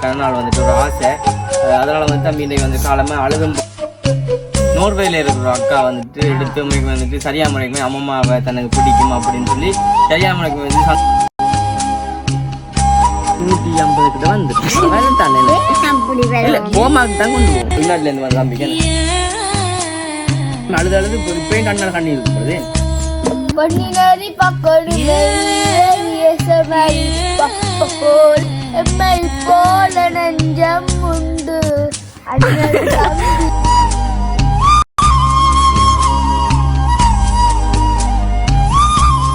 கருநாள் வந்துட்டு ஒரு ஆசை. அதனால வந்து தம்பி இன்னைக்கு வந்து காலமே அழுதும் நோர்வேல இருக்கிற ஒரு அக்கா வந்துட்டு எடுத்து முறைக்கு வந்துட்டு சரியா முறைக்கு அம்மம்மாவை தனக்கு பிடிக்கும் அப்படின்னு சொல்லி சரியா முறைக்கு வந்து நூற்றி ஐம்பது கிட்ட வந்து தானே போமாக்கு தான் கொண்டு போவோம். வெளிநாட்டுல இருந்து வந்த தம்பிக்கு அழுது அழுது இப்போ இப்பயும் கண்ணால் கண்ணி இருக்கும்போது பொன்னினரி பக்கொடு எம்மை போல நெஞ்சம் உண்டு. அண்ணன் தம்பி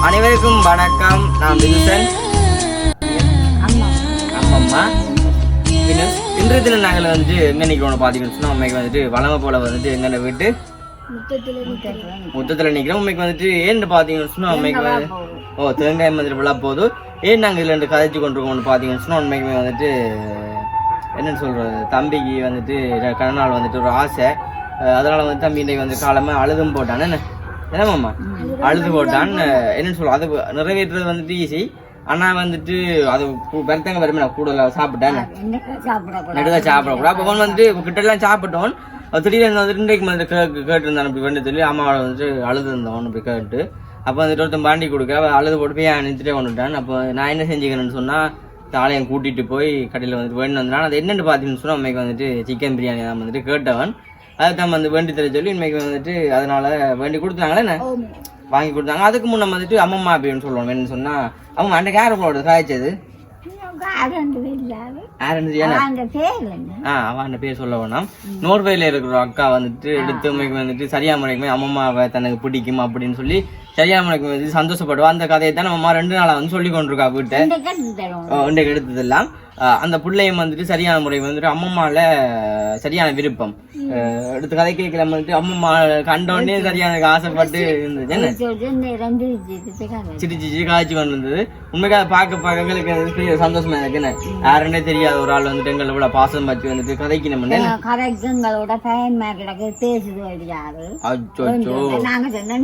அனைவருக்கும் வணக்கம். நான் வில்சன் அம்மம்மா இன்று தினம் நாங்கள் வந்து எங்கே நிற்கிறோம் பார்த்தீங்கன்னு சொன்னால் உண்மைக்கு வந்துட்டு வளமை போல வந்துட்டு எங்களை விட்டு? முத்தத்தில் நிற்கிறோம் உண்மைக்கு வந்துட்டு ஏன்னு பார்த்தீங்கன்னு சொன்னால் உண்மைக்கு ஓ தேங்காய் மாதிரி விழா போதும். ஏன் நாங்கள் இதில் ரெண்டு கதைச்சு கொண்டிருக்கோம்னு பார்த்தீங்கன்னு சொன்னால் உண்மைக்குமே வந்துட்டு என்னன்னு சொல்கிறது தம்பிக்கு வந்துட்டு கணநாள் வந்துட்டு ஒரு ஆசை. அதனால வந்து தம்பி இன்றைக்கு வந்து காலமாக அழுதும் போட்டான். என்ன? என்னமாம்மா அழுது போட்டான். என்னன்னு சொல்ல அது நிறைவேற்றுறது வந்துட்டு ஈஸி ஆனா வந்துட்டு அது பெருத்தங்க வருமே கூட சாப்பிட்டேன். நடுவா சாப்பிடக்கூடாது அப்போ அவன் வந்துட்டு கிட்ட சாப்பிட்டோன் அது திடீர்னு வந்துட்டு இன்றைக்கு வந்து கே கேட்டிருந்தான் அப்படி வந்து சொல்லி அம்மாவை வந்துட்டு அழுது இருந்தவன் அப்படி கேட்டு அப்போ வந்துட்டு ஒருத்தன் பாண்டி கொடுக்க அழுது போட்டு போய் அனுப்பிச்சிட்டே வந்துட்டான் அப்போ நான் என்ன செஞ்சுக்கிறேன்னு சொன்னா தாளையன் கூட்டிட்டு போய் கடையில் வந்துட்டு வேணும் வந்தான் அது என்னென்னு பார்த்தீங்கன்னு சொன்னா அம்மைக்கு வந்துட்டு சிக்கன் பிரியாணி தான் வந்துட்டு கேட்டவன். அதை தான் வந்து வேண்டி தர சொல்லி இன்னைக்கு வந்துட்டு அதனால வேண்டி கொடுத்தாங்களே என்ன? வாங்கி கொடுத்தாங்க. அதுக்கு முன்ன வந்துட்டு அம்மம்மா அப்படின்னு சொல்லுவோம் என்னன்னு சொன்னா அம்மா அன்றைக்கு யார் உங்களோட காய்ச்சது அவன் பேர் சொல்ல வேணாம். நோர்வேல இருக்கிற அக்கா வந்துட்டு எடுத்து முறைக்கு வந்துட்டு சரியா முறைக்கு அம்மம்மாவை தனக்கு பிடிக்கும் அப்படின்னு சொல்லி சரியா முறைக்கு வந்து சந்தோஷப்படுவா அந்த கதையை தான் நம்ம அம்மா ரெண்டு நாளா வந்து சொல்லி கொண்டிருக்கா வீட்டை இன்றைக்கு எடுத்ததெல்லாம் அந்த பிள்ளையும் வந்துட்டு சரியான முறை வந்துட்டு அம்மம்மால சரியான விருப்பம். எடுத்து கதை கேட்கல வந்துட்டு அம்மம்மா கண்டோடனே சரியான ஆசைப்பட்டு இருந்துச்சு என்ன? சொல்லிட்டு இந்த ரெண்டு இதுக்காக சிரிச்சு சிரிச்சு காய்ச்சி வந்தது. உண்மைக்கு அதை பார்க்க பார்க்க எங்களுக்கு சந்தோஷமா இருக்கு. என்ன? யாருன்னே தெரியாத ஒரு ஆள் வந்துட்டு எங்களை இவ்வளவு பாசம் பற்றி வந்துட்டு கதைக்கு நம்ம கரைக்குங்களோட பயன்மா கிடக்கு பேசுது வழியாது. அச்சோ நாங்க சொன்ன.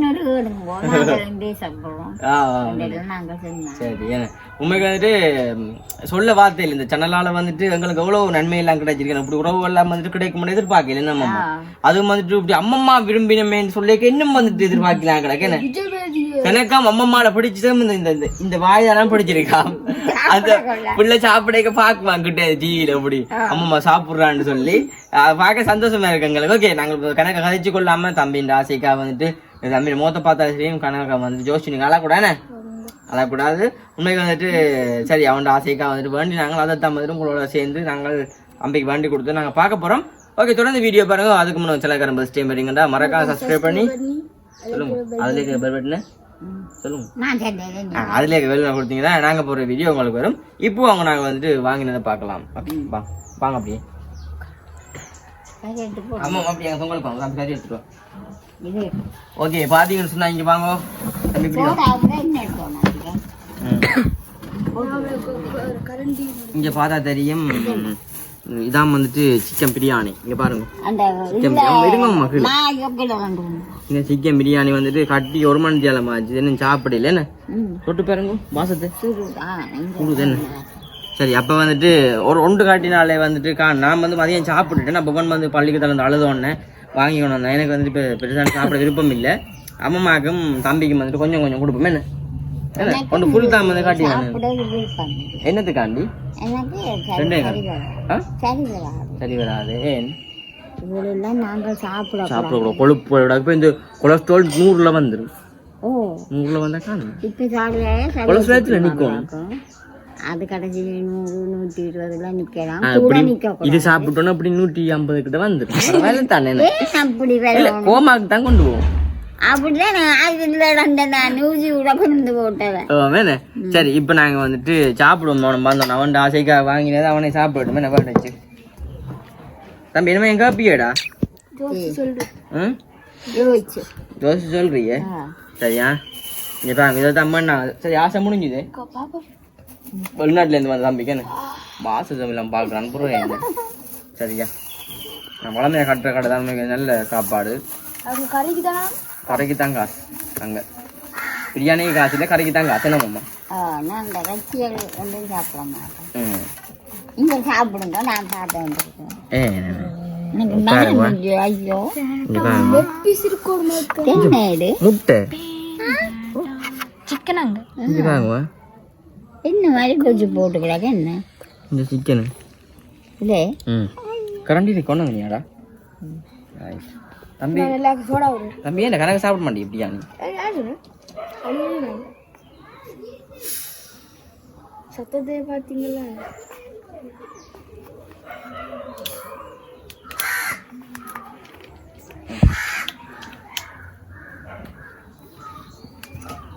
நாங்க சொன்னோம் சரி ஏன்னா உண்மைக்கு வந்துட்டு சொல்ல வார்த்தை இல்லை. இந்த சேனலால வந்துட்டு எங்களுக்கு எவ்வளவு நன்மை எல்லாம் கிடைச்சிருக்கு. அப்படி உறவு எல்லாம் வந்துட்டு கிடைக்கும் எதிர்பார்க்கல. என்ன அம்மா? அதுவும் வந்துட்டு இப்படி அம்மம்மா விரும்பினமேன்னு சொல்லி இன்னும் வந்துட்டு எதிர்பார்க்கலாம் கிடக்கு. என்ன? எனக்காம் அம்மம்மால பிடிச்சதும் இந்த இந்த இந்த- இந்த வாயெல்லாம் பிடிச்சிருக்கா. அந்த பிள்ளை சாப்பிடக்க பாக்குவான் கிட்ட டிவியில அப்படி அம்மம்மா சாப்பிடுறான்னு சொல்லி பார்க்க சந்தோஷமா இருக்கு எங்களுக்கு. ஓகே நாங்க கணக்க கதைச்சு கொள்ளாம தம்பின்ற ஆசைக்கா வந்துட்டு தம்பி மோத்த பார்த்தா சரியும் கணக்கா வந்துட்டு ஜோசி நீங்க அழக்கூடாது அழக்கூடாது உண்மைக்கு வந்துட்டு சரி அவனோட ஆசைக்கா வந்துட்டு வேண்டி நாங்கள் அதை தான் வந்துட்டு உங்களோட சேர்ந்து நாங்கள் அம்பிக்கு வேண்டி கொடுத்து நாங்கள் பார்க்க போறோம். ஓகே தொடர்ந்து வீடியோ பாருங்க. அதுக்கு முன்னாடி சிலக்காரன் பஸ் டைம் வரீங்கடா மறக்காம சப்ஸ்கிரைப் பண்ணி சொல்லுங்க. அதுல இருக்க பெல் பட்டனை சொல்லுங்க. அதுல பெல் கொடுத்தீங்கன்னா நாங்க போற வீடியோ உங்களுக்கு வரும். இப்போ அவங்க நாங்க வந்துட்டு வாங்கினதை பார்க்கலாம். ஓகே வா. வாங்க அப்படியே. ஆமா பொங்கல் பாங்க அப்படி கறி இது. ஓகே பாத்தீங்கன்னு சொன்னா இங்க வாங்க. இங்க பார்த்தா தெரியும் இதான் வந்துட்டு சிக்கன் பிரியாணி. இங்க பாருங்க. அந்த சிக்கன் பிரியாணி. வந்துட்டு கட்டி ஒரு மணி நேரம் ஆச்சு. என்ன சாப்பிடல. என்ன? தொட்டு பாருங்க. கூடுது என்ன? சரி அப்ப வந்துட்டு ஒரு ஒன்று காட்டினாலே வந்துட்டு கா நான் வந்து மதியம் சாப்பிட்டுட்டேன். அப்போ வந்து பள்ளிக்கு தளர்ந்து அழுதோடனே வாங்கி கொண்டு வந்தேன் எனக்கு வந்துட்டு இப்போ பெருசாக சாப்பிட விருப்பம் இல்லை. அம்மாக்கும் தம்பிக்கும் வந்துட்டு கொஞ்சம் கொஞ்சம் கொடுப்போம். என்ன? ஒன்று புல் தான் வந்து காட்டி என்னத்துக்காண்டி சரி. வராது ஏன் நாங்கள் சாப்பிட இப்போ இந்த கொலஸ்ட்ரால் நூறுல வந்துடும் ஓ நூறுல வந்தா காணும் இப்போ சாப்பிட கொலஸ்ட்ரால் நிற்கும் அது கடைசி நூறு நூற்றி இருபதுல நிக்கலாம் ஆ, கூட நிக்க இது சாப்பிட்டோன்னா அப்படி நூற்றி ஐம்பது கிட்ட வந்துடும் வேலை தானே அப்படி வேணும் கோமாக்கு தான் கொண்டு போவோம் சரி இப்போ நாங்க வந்துட்டு சாப்பிடுவோம் அவனை வந்தோம். அவன் ஆசைக்காக வாங்கினது அவனை சாப்பிடட்டும். என்ன பாட்டு தம்பி என்னமே எங்க காப்பியடா தோசை சொல்றியே? சரியா? இங்க பாருங்க இதை தான் பண்ணா சரி ஆசை முடிஞ்சுது. வெளிநாட்டுல இருந்து வந்த தம்பிக்கு என்ன? பாச தமிழம் பார்க்குறான் புறம் என்ன? சரியா? நான் வளமையாக கட்டுற கடை தான். நல்ல சாப்பாடு. கறிக்கு தானா கடைக்கு தான் காசு அங்கே பிரியாணிக்கு காசு இல்லை கடைக்கு தான் காசு என்னம்மா நான் இந்த கட்சிகள் ஒன்றும் சாப்பிட மாட்டேன் இங்க சாப்பிடுங்க நான் சாப்பிட வந்துருக்கேன் ஐயோ முட்டை சிக்கன் அங்க இங்க பாருங்க என்ன மாதிரி கொஞ்சம் போட்டுக்கிறாங்க என்ன இந்த சிக்கனு இல்லை ம் கரண்டி கொண்டு வந்தீங்கடா Right. தம்பி தம்பி ஏன் கணக்கு சாப்பிட மாட்டேன் இப்படியா நீ? சத்தத்தை பார்த்தீங்களா?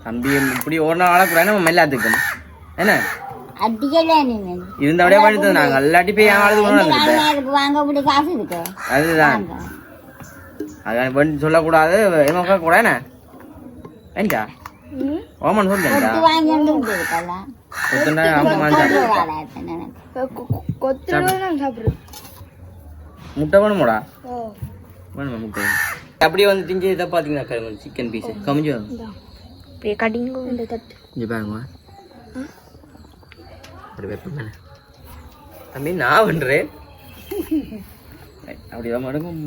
தம்பி இப்படி ஒரு நாள் வளர்க்குறேன் நம்ம எல்லாத்துக்கும் என்ன? இருந்தபடியே பண்ணிட்டு நாங்கள் எல்லாட்டி போய் அழுது அதான் பண்ணி சொல்லக்கூடாது என்ன? கூட என்ன ஏண்டா ஓமன் சாப்பிடுறேன் முட்டை வேணுமாடா? வேணுமா முட்டை? அப்படியே வந்து திங்க இதை பார்த்தீங்கன்னா சிக்கன் பீஸ் கமிஞ்சு வரும். அப்படியே கடிங்க. இந்த தட்டு. இங்கே பாருங்க. அப்படி வைப்பேன் தம்பி நான் பண்ணுறேன் அப்படிதான் மடங்கும்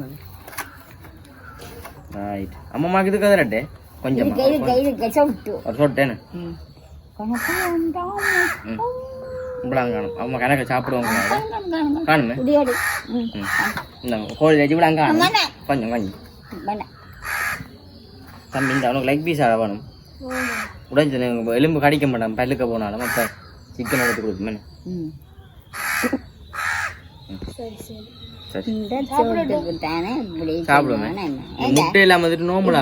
அம்மாமாக்கு இது கதறட்டே கொஞ்சமா இருக்கு இருக்கு சொட்டு ஒரு சொட்டேன்னு கணக்கு சாப்பிடுவாங்க காணுமே கோழி வச்சு இப்படாங்க. கொஞ்சம் கொஞ்சம். தம்பி இந்த அவனுக்கு லெக் பீஸ் வேணும் உடைஞ்சு எலும்பு கடிக்க மாட்டான் பல்லுக்க போனாலும் அப்போ சிக்கன் எடுத்து கொடுக்குமே. சரி சாப்பிடுவேன். முட்டை இல்லாம வந்துட்டு நோம்பலா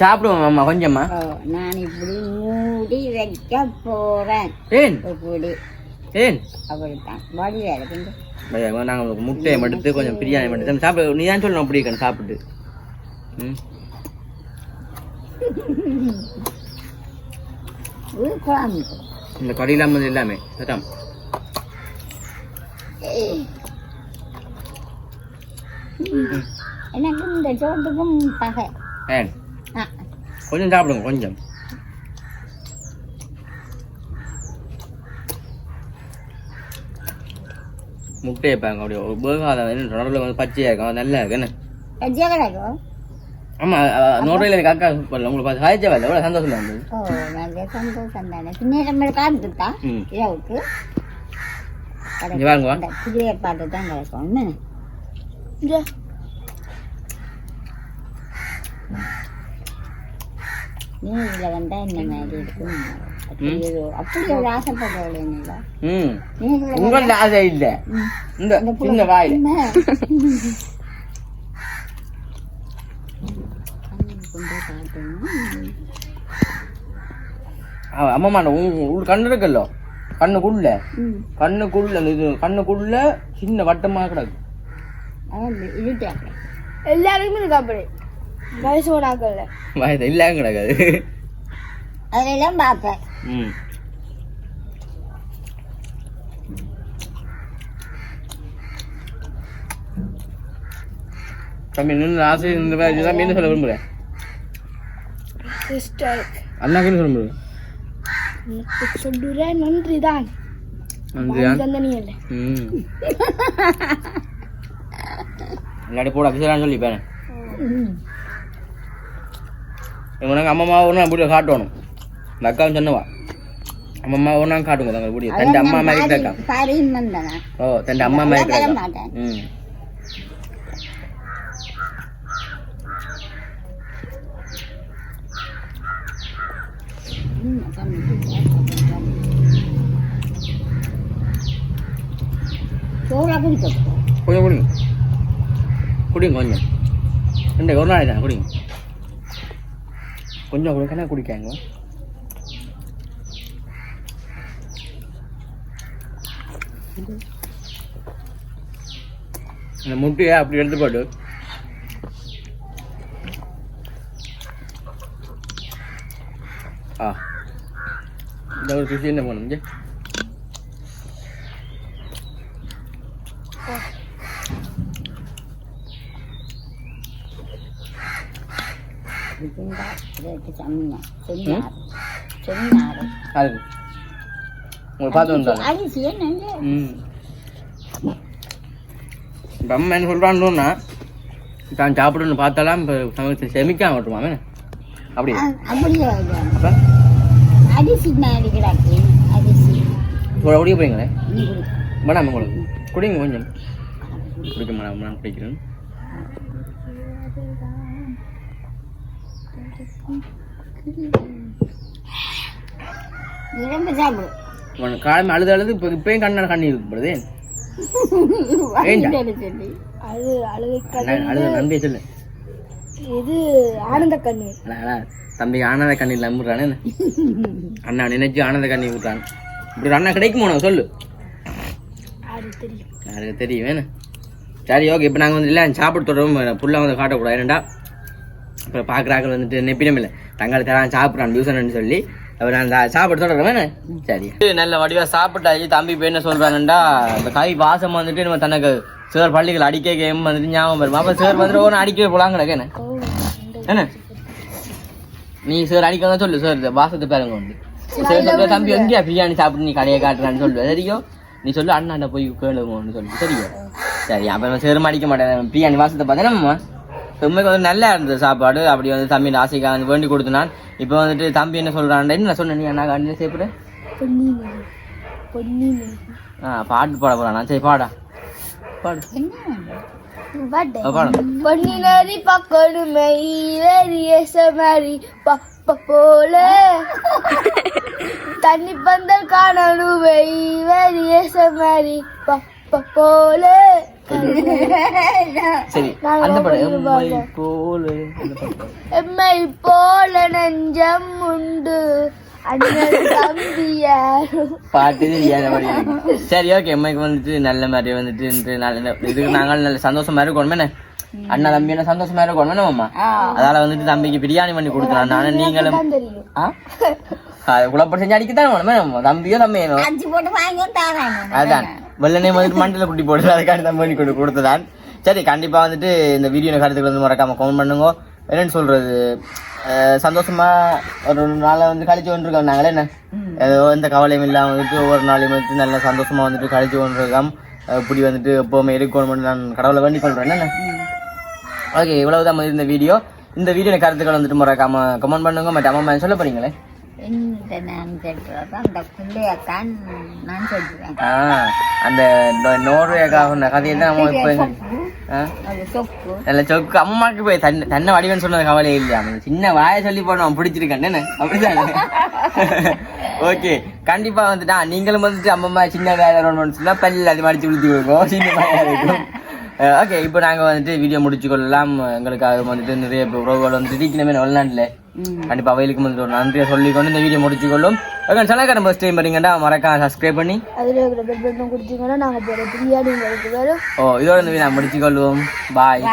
சாப்பிடுவோம் அம்மா கொஞ்சம்மா ஓ, நான் இப்படி மூடி வைக்க போறேன். ஏன்? இப்படி. ஏன்? அப்படித்தான். வழியா இருக்கு பையா நாங்கள் உங்களுக்கு முட்டையை மடுத்து கொஞ்சம் பிரியாணி மடுத்து சாப்பிட. நீ தான் சொல்லணும் அப்படி இருக்கணும் சாப்பிட்டு ம்? இது குழம்பு. இந்த கறி இல்லாமல் எல்லாமே சட்டம் எனக்கு இந்த சோத்துக்கும் பகை. ஏன்? கொஞ்சம் சாப்பிடுங்க கொஞ்சம். முட்டையை பாருங்க அப்படியே ஒரு பேகாத நடுவில் வந்து பச்சையாக இருக்கும் நல்லா இருக்கு என்ன? வெஜ்ஜா கிடக்கும்? ஆமா நோட்டையில் அக்கா பண்ணல பார்த்து எவ்வளோ சந்தோஷம் இருந்தது. ஓ நல்ல சந்தோஷம் தானே. பின்னேரம் காத்துட்டா ம். இரவுக்கு இங்க புதிய பாட்டு தான் கிடக்கும் என்ன? இங்க. நீ இதில் மாதிரி இருக்கும்? அப்படி ஒரு ஆசைப்படுறவள் ம். உங்களோட ஆசை இல்லை. இந்த சின்ன வாயில். கொண்டு காட்டணும். அம்மா உள்ள கண்ணு இருக்குல்ல? கண்ணுக்குள்ள. கண்ணுக்குள்ள இது கண்ணுக்குள்ள சின்ன வட்டமா கிடக்கு. எல்லாருக்குமே இருக்கா அப்படி வயது கிடக்காது. அதெல்லாம் பார்ப்பேன் ம். தம்பி நின்று ஆசை இந்த மாதிரி சொல்ல விரும்புறேன் சிஸ்டர். அண்ணாக்கு என்ன சொல்ல முடியும் சொல்லுறேன் நன்றி தான் இல்லாட்டி போட அபிஷேகம் சொல்லி பேரன். இவனுக்கு அம்மா ஒன்று வீடியோ காட்டணும். இந்த அக்காவும் சொன்னவா. அம்மா ஒன்றா காட்டுங்க தங்க வீடியோ. தன் அம்மா மாதிரி இருக்கா ஓ தன் அம்மா மாதிரி இருக்கா ம். சோறா குடிக்கும் கொஞ்சம் குடிங்க குடிங்க கொஞ்சம் ரெண்டு ஒரு நாளைக்கு தானே குடிங்க கொஞ்சம் குடிக்கனா குடிக்காங்க அந்த முட்டையை அப்படி எடுத்து போட்டு ஆ இந்த ஒரு குஷி என்ன பண்ணுங்க என்ன சொல்கிறான்னா தான் சாப்பிடணும்னு பார்த்தாலாம் செமிக்காம விட்டுருவாங்க அப்படியே இல்லை. அப்போ அரிசி மாதிரி கிடக்கு அரிசி போறீங்களே உங்களுக்கு குடிங்க கொஞ்சம். குடிக்க மேடம் குடிக்கிறேன். காலமே அழுது அழுது இப்போ இப்பயும் கண்ணால் கண்ணீர் இருக்கப்படுது அது அழுது சொல்லு. இது ஆனந்த அண்ணா, தம்பி ஆனந்த கண்ணீர் நம்புறானே அண்ணா நினைச்சு ஆனந்த கண்ணீர் விட்றான் இப்படி அண்ணா கிடைக்குமோ உனக்கு? சொல்லு. யாருக்கு தெரியும்? வேணும் சரி ஓகே இப்போ நாங்கள் வந்து இல்லை சாப்பிட தொடரும். புல்லாக வந்து காட்டக்கூடாது. ஏன்டா அப்புறம் பார்க்குறாக்கள் வந்துட்டு நெப்பினம் இல்லை தங்களை தரான் சாப்பிட்றான் டியூசன் சொல்லி. அப்புறம் நான் அந்த சாப்பிட சரி. நல்ல வடிவாக சாப்பிட்டாச்சு. தம்பி இப்போ என்ன சொல்கிறாங்கண்டா இந்த கவி வாசம் வந்துட்டு நம்ம தனக்கு சார் பள்ளிகள் அடிக்க கேம் வந்துட்டு ஞாபகம் வரும். அப்போ சார் வந்துட்டு ஒன்று அடிக்கவே போலாங்கடா என்ன? என்ன? நீ சார் அடிக்க வந்தா சொல்லு. சார் வாசத்தை பாருங்க வந்து. சார் சொல்ற தம்பி எங்கேயா பிரியாணி சாப்பிட்டு நீ கடையை காட்டுறான்னு சொல்லு சரியோ? நீ சொல்லு அண்ணாண்ட போய் கேளுங்கன்னு சொல்லு. சரியோ? சரி அப்புறம் சேரும் அடிக்க மாட்டேன் பிரியாணி வாசத்தை பார்த்தேன்னா உண்மைக்கு வந்து நல்லா இருந்தது சாப்பாடு. அப்படி வந்து தம்பி ஆசைக்காக வேண்டி வேண்டி கொடுத்தனான் இப்போ வந்துட்டு தம்பி என்ன சொல்கிறான் என்ன சொன்ன நீ மீன் பொன்னி மீன் ஆ பாட்டு பாட போகிறான் சரி பாடா. பாடு. பாட்டு ஆ, பாடு. பொன்னி நதி பக்கணுமே ஈரேறிய சமாரி பப்ப போல. தண்ணி பந்தல் காணணுமே ஈரேறிய சமாரி பப்ப போல. சரி அந்த பாடு எம்மை போல. எம்மை போல நெஞ்சம் உண்டு. பாட்டு தெரியாத. சரி ஓகே அம்மைக்கு வந்துட்டு நல்ல மாதிரி வந்துட்டு நல்ல இதுக்கு நாங்கள் நல்ல சந்தோஷமா இருக்கணும் அண்ணா தம்பி என்ன சந்தோஷமா இருக்கணும் அதால வந்துட்டு தம்பிக்கு பிரியாணி பண்ணி கொடுக்குறான் நானும் நீங்களும். குழப்பம் செஞ்சு அடிக்கத்தான் வேணுமே தம்பியோ தம்பியோ அதான். வெள்ளனே வந்துட்டு மண்டல குட்டி போட்டு அதுக்காண்டி தான் பண்ணி கொண்டு கொடுத்ததான். சரி கண்டிப்பா வந்துட்டு இந்த வீடியோ கருத்துக்கள் வந்து மறக்காம கமெண்ட் பண்ணுங்க. என்னன்னு சொல்றது? அஹ் சந்தோஷமா ஒரு நாளை வந்து கழிச்சு கொண்டிருக்கோம் நாங்களே என்ன? ஏதோ எந்த கவலையும் இல்லாம வந்துட்டு ஒவ்வொரு நாளையும் வந்துட்டு நல்ல சந்தோஷமா வந்துட்டு கழிச்சு கொண்டிருக்கோம் இப்படி வந்துட்டு எப்பவுமே இருக்கணும் நான் கடவுளை வேண்டிக் கொள்றேன். என்ன? ஓகே இவ்வளவுதான் இந்த வீடியோ. இந்த வீடியோ கருத்துக்கள் வந்துட்டு மறக்காம கமெண்ட் பண்ணுங்க. மற்ற அம்மா சொல்ல போறீங்களே? நான் அந்த பிள்ளையத்தான் நான் அந்த நோர்வேக்காக கதையை தான் நம்ம இப்போ நல்ல சொக்கு. அம்மாக்கு போய் தன்னை தன்னை வடிவன் சொன்னது கவலை இல்லையா சின்ன வாயை சொல்லி போனோம் பிடிச்சிருக்கான். என்ன? அப்படிதானே. ஓகே. கண்டிப்பா வந்துட்டா. நீங்களும் வந்துட்டு அம்மம்மா சின்ன வேலை ஒன்று சொன்னா பல்லில் அது மடிச்சு விழுத்தி கொடுக்கும். சின்ன வாயா இருக்கும். ஓகே இப்போ நாங்கள் வந்துட்டு வீடியோ முடிச்சு கொள்ளலாம் எங்களுக்காக வந்துட்டு நிறைய உறவுகள் வந்துட்டு இருக்கணுமே வெளிநாட்டில். கண்டிப்பா அவைகளுக்கு வந்துட்டு ஒரு நன்றியை சொல்லிக்கொண்டு இந்த வீடியோ முடிச்சு கொள்ளும் ஓகே சனக்காரன் ஃபஸ்ட் டைம் வரீங்கடா மறக்காம சப்ஸ்கிரைப் பண்ணி. அதில் இருக்கிற பெல் பட்டன் கொடுத்தீங்கன்னா நாங்கள் போகிற பிரியாணி உங்களுக்கு வரும். ஓ இதோட இந்த வீடியோ முடிச்சு கொள்வோம் பாய்